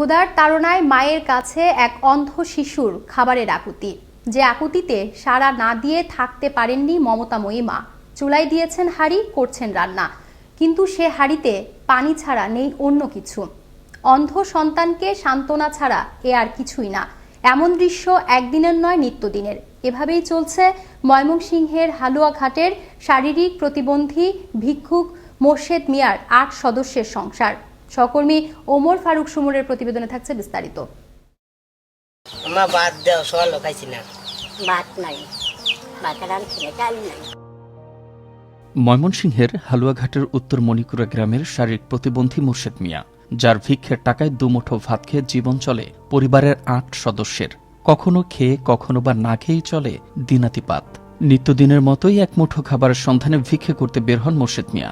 ক্ষুধার তাড়নায় মায়ের কাছে এক অন্ধ শিশুর খাবারের আকুতি। যে আকুতিতে সাড়া না দিয়ে থাকতে পারেননি মমতাময়ী মা। চুলাই দিয়েছেন হাড়ি, করছেন রান্না। কিন্তু সে হাড়িতে পানি ছাড়া নেই অন্য কিছু। অন্ধ সন্তানকে সান্ত্বনা ছাড়া এ আর কিছুই না। এমন দৃশ্য একদিনের নয়, নিত্যদিনের। এভাবেই চলছে ময়মনসিংহের হালুয়াঘাটের শারীরিক প্রতিবন্ধী ভিক্ষুক মোর্শেদ মিয়ার আট সদস্যের সংসার। সহকর্মী ওমর ফারুক সুমরের প্রতিবেদনে থাকছে বিস্তারিত। দেও সকাল খাইছি না। ভাত নাই। ভাত রাঁধছি না চাল নাই। ময়মনসিংহের হালুয়াঘাটের উত্তর মণিকুড়া গ্রামের শারীরিক প্রতিবন্ধী মুর্শেদ মিয়া যার ভিক্ষের টাকায় দুমুঠো ভাত খেয়ে জীবন চলে পরিবারের আট সদস্যের কখনো খেয়ে কখনো বা না খেয়েই চলে দিনাতিপাত। নিত্যদিনের মতোই এক মুঠো খাবারের সন্ধানে ভিক্ষে করতে বের হন মোর্শেদ মিয়া।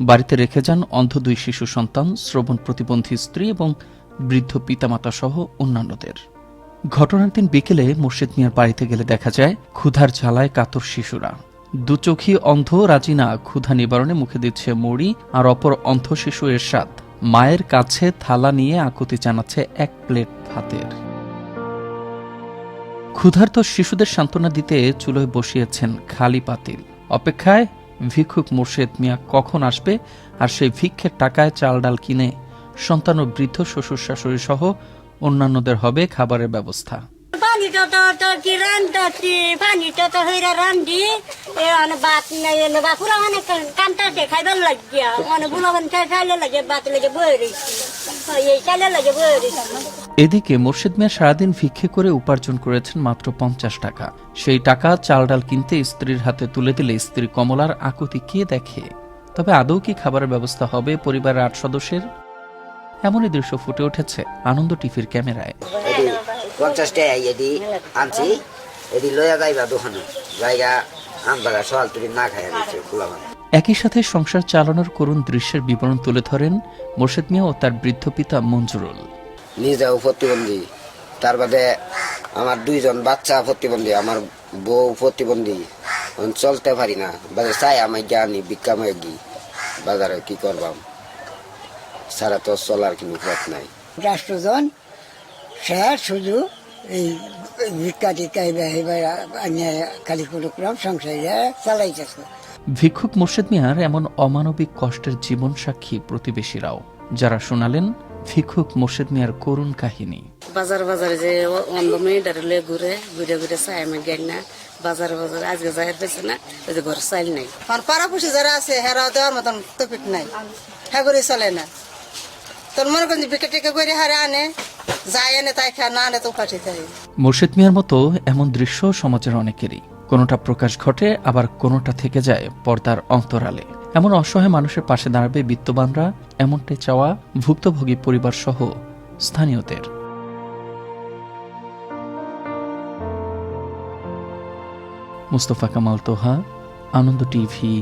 বাড়িতে রেখে যান অন্ধ দুই শিশু সন্তান, শ্রবণ প্রতিবন্ধী স্ত্রী এবং বৃদ্ধ পিতামাতা সহ অন্যান্যদের। ঘটনার দিন বিকেলে মুর্শিদ মিয়ার বাড়িতে গেলে দেখা যায়, ক্ষুধার জ্বালায় কাতর শিশুরা। দুচোখী অন্ধ রাজিনা ক্ষুধা নিবারণে মুখে দিচ্ছে মুড়ি আর অপর অন্ধ শিশু এরশাদ। মায়ের কাছে থালা নিয়ে আকুতি জানাচ্ছে এক প্লেট ভাতের। ক্ষুধার্ত শিশুদের সান্ত্বনা দিতে চুলোয় বসিয়েছেন খালি পাতিল। অপেক্ষায় ভিক্ষুক মুর্শেদ মিয়া কখন আসবে আর সেই ভিক্ষের টাকায় চাল ডাল কিনে সন্তান ও বৃদ্ধ শ্বশুর শাশুড়ি সহ অন্যান্যদের হবে খাবারের ব্যবস্থা। কি তো এ এনে বা চাইলে লাগে লাগে লাগে এদিকে মোর্শেদ মিয়া সারাদিন ভিক্ষে করে উপার্জন করেছেন মাত্র পঞ্চাশ টাকা। সেই টাকা চাল ডাল কিনতে স্ত্রীর হাতে তুলে দিলে স্ত্রী কমলার আকুতি কে দেখে? তবে আদৌ কি খাবারের ব্যবস্থা হবে পরিবারের আট সদস্যের? এমনই দৃশ্য ফুটে উঠেছে আনন্দ টিভির ক্যামেরায়। পঞ্চাশ টাকা এদি আনছি এদি লইয়া যাইবা দোকানে। জায়গা আমবাগা সকাল তুলি না খাই আনছে একই সাথে সংসার চালানোর করুণ দৃশ্যের বিবরণ তুলে ধরেন মোর্শেদ মিয়া ও তার বৃদ্ধ পিতা মঞ্জুরুল। নিজেও প্রতিবন্ধী। তার বাদে আমার দুইজন বাচ্চা প্রতিবন্ধী আমার বউ প্রতিবন্ধী। আমি চলতে পারি না। বাজে চাই আমি জ্ঞানী বিজ্ঞামে গি বাজারে কি করবাম? সারা তো চলার কোনো পথ নাই। রাষ্ট্রজন সে শুধু এই ভিক্ষা টিকা এবার খালি কোনো ক্রম সংসারে চালাইতেছে। ভিক্ষুক মোর্শেদ মিয়ার এমন অমানবিক কষ্টের জীবন সাক্ষী প্রতিবেশীরাও যারা শোনালেন ভিক্ষুক মোর্শেদ মিয়ার করুণ কাহিনী। বাজার বাজারে যে অন্ধ মেয়েটার লয়ে ঘুরে ঘুরে ঘুরে চাই আমি জ্ঞান না। বাজার বাজারে আজকে যাই পেয়েছে না ওই যে ঘর চাইল নাই। আর পাড়াপুষি যারা আছে হেরাও দেওয়ার মতন টপিক নাই। হ্যাঁ করে চলে না। তোর মনে করেন বিকেট টিকে করে হারে আনে যায় এনে তাই খা না আনে তো পাঠিয়ে দেয় মোর্শেদ মিয়ার মতো এমন দৃশ্য সমাজের অনেকেরই। কোনোটা প্রকাশ ঘটে আবার কোনোটা থেকে যায় পর্দার অন্তরালে। এমন অসহায় মানুষের পাশে দাঁড়াবে বিত্তবানরা এমনটাই চাওয়া ভুক্তভোগী পরিবার সহ স্থানীয়দের। Mustafa Kamal Toha, Ananda TV,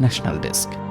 national desk.